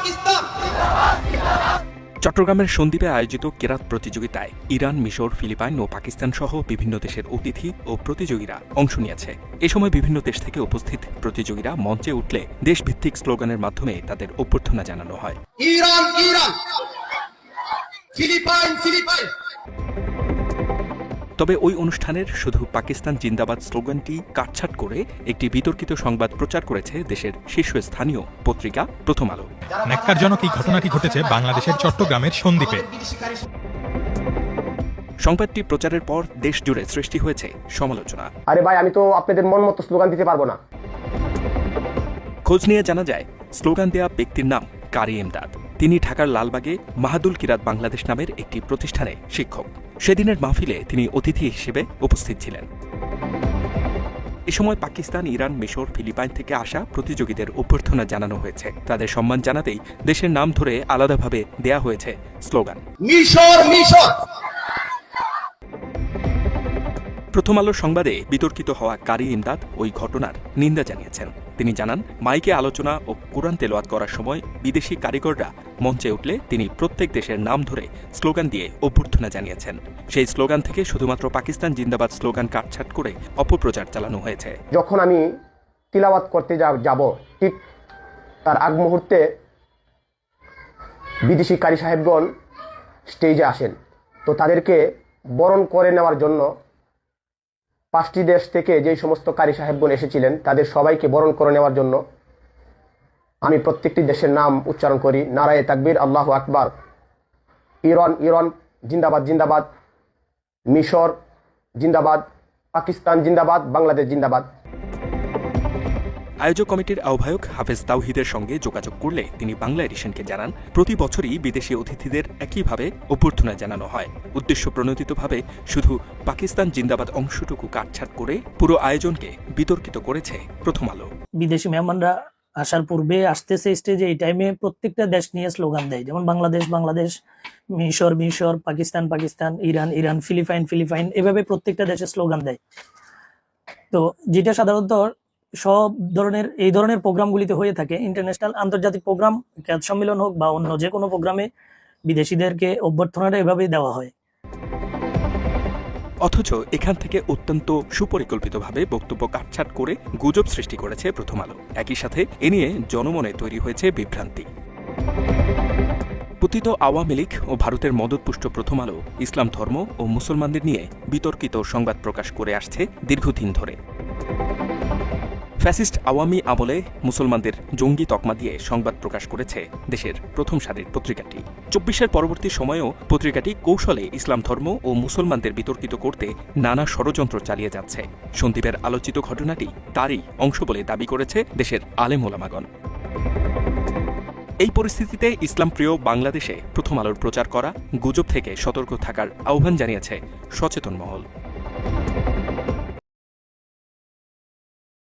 পাকিস্তান। চট্টগ্রামের সন্দ্বীপে আয়োজিত কেরাত প্রতিযোগিতায় ইরান মিশর ফিলিপাইন ও পাকিস্তান সহ বিভিন্ন দেশের অতিথি ও প্রতিযোগীরা অংশ নিয়েছে। এ সময় বিভিন্ন দেশ থেকে উপস্থিত প্রতিযোগীরা মঞ্চে উঠলে দেশভিত্তিক স্লোগানের মাধ্যমে তাদের অভ্যর্থনা জানানো হয়। Iran Iran. Philippine Philippine. তবে ওই অনুষ্ঠানের শুধু পাকিস্তান জিন্দাবাদ স্লোগানটি কাটছাট করে একটি বিতর্কিত সংবাদ প্রচার করেছে দেশের শীর্ষস্থানীয় পত্রিকা প্রথম আলো। ন্যাক্কারজনক এই ঘটনাটি ঘটেছে বাংলাদেশের চট্টগ্রামের সন্দ্বীপে? সংবাদটি প্রচারের পর দেশ জুড়ে সৃষ্টি হয়েছে সমালোচনা। আরে ভাই আমি তো আপনাদের মন মতো স্লোগান দিতে পারব না। খোঁজ নিয়ে জানা যায় স্লোগান দেয়া ব্যক্তির নাম কারি এমদাদ। তিনি ঢাকার লালবাগে মাহাদুল কিরাত বাংলাদেশ নামের একটি প্রতিষ্ঠানে শিক্ষক। সেদিনের মাহফিলে তিনি অতিথি হিসেবে উপস্থিত ছিলেন। এ সময় পাকিস্তান, ইরান, মিশর, ফিলিপাইন থেকে আসা প্রতিযোগীদের অভ্যর্থনা জানানো হয়েছে। তাদের সম্মান জানাতেই দেশের নাম ধরে আলাদাভাবে দেয়া হয়েছে স্লোগান। মিশর মিশর! প্রথম আলো সংবাদে বিতর্কিত হওয়া কারি ইমদাদ ওই ঘটনার নিন্দা জানিয়েছেন। তিনি জানান, মাইকে আলোচনা ও কোরআন তেলোয়াত করার সময় বিদেশি কারিগররা মঞ্চে উঠলে তিনি প্রত্যেক দেশের নাম ধরে স্লোগান দিয়ে অভ্যর্থনা জানিয়েছেন। সেই স্লোগান থেকে শুধুমাত্র পাকিস্তান জিন্দাবাদ স্লোগান কাটছাট করে অপপ্রচার চালানো হয়েছে। যখন আমি তিলাওয়াত করতে যাব, ঠিক তার আগ মুহূর্তে বিদেশি কারি সাহেবগণ স্টেজে আসেন। তো তাদেরকে বরণ করে নেওয়ার জন্য পাঁচটি দেশ থেকে যেই সমস্ত কারি সাহেবগণ এসেছিলেন, তাদের সবাইকে বরণ করে নেওয়ার জন্য আমি প্রত্যেকটি দেশের নাম উচ্চারণ করি, নারায়ে তাকবীর, আল্লাহ আকবার। ইরান ইরান, জিন্দাবাদ জিন্দাবাদ। মিশর, জিন্দাবাদ। পাকিস্তান, জিন্দাবাদ। বাংলাদেশ, জিন্দাবাদ। আয়োজক কমিটির আহ্বায়ক হাফেজ তাওহিদের সঙ্গে যোগাযোগ করলে তিনি বাংলা এডিশনকে জানান, প্রতি বছরই বিদেশি অতিথিদের একইভাবে অভ্যর্থনা জানানো হয়। উদ্দেশ্য প্রণোদিতভাবে শুধু পাকিস্তান জিন্দাবাদ অংশটুকু কাটছাট করে পুরো আয়োজনকে বিতর্কিত করেছে প্রথম আলো। বিদেশি মেহমানরা আসার পূর্বে আসতেছে স্টেজে এই টাইমে প্রত্যেকটা দেশ নিয়ে স্লোগান দেয়। যেমন বাংলাদেশ বাংলাদেশ, মিশর মিশর, Pakistan Pakistan, Iran Iran, Philippine Philippine, এভাবে প্রত্যেকটা দেশে স্লোগান দেয়। তো যেটা সাধারণত সব ধরনের, এই ধরনের প্রোগ্রামগুলিতে হয়ে থাকে। ইন্টারন্যাশনাল আন্তর্জাতিক প্রোগ্রাম, খ্যাত সম্মেলন হোক বা অন্য যে কোনো প্রোগ্রামে বিদেশিদেরকে অভ্যর্থনাটা এভাবেই দেওয়া হয়। অথচ এখান থেকে অত্যন্ত সুপরিকল্পিতভাবে বক্তব্য কাটছাট করে গুজব সৃষ্টি করেছে প্রথম আলো। একই সাথে এ নিয়ে জনমনে তৈরি হয়েছে বিভ্রান্তি। পতিত আওয়ামী লীগ ও ভারতের মদতপুষ্ট প্রথম আলো, ইসলাম ধর্ম ও মুসলমানদের নিয়ে বিতর্কিত সংবাদ প্রকাশ করে আসছে দীর্ঘদিন ধরে। ফ্যাসিস্ট আওয়ামী আমলে মুসলমানদের জঙ্গি তকমা দিয়ে সংবাদ প্রকাশ করেছে দেশের প্রথম সারির পত্রিকাটি। চব্বিশের পরবর্তী সময়েও পত্রিকাটি কৌশলে ইসলাম ধর্ম ও মুসলমানদের বিতর্কিত করতে নানা ষড়যন্ত্র চালিয়ে যাচ্ছে। সন্দীপের আলোচিত ঘটনাটি তারই অংশ বলে দাবি করেছে দেশের আলেম ওলামাগণ। এই পরিস্থিতিতে ইসলামপ্রিয় বাংলাদেশে প্রথম আলোর প্রচার করা, গুজব থেকে সতর্ক থাকার আহ্বান জানিয়েছে সচেতন মহল।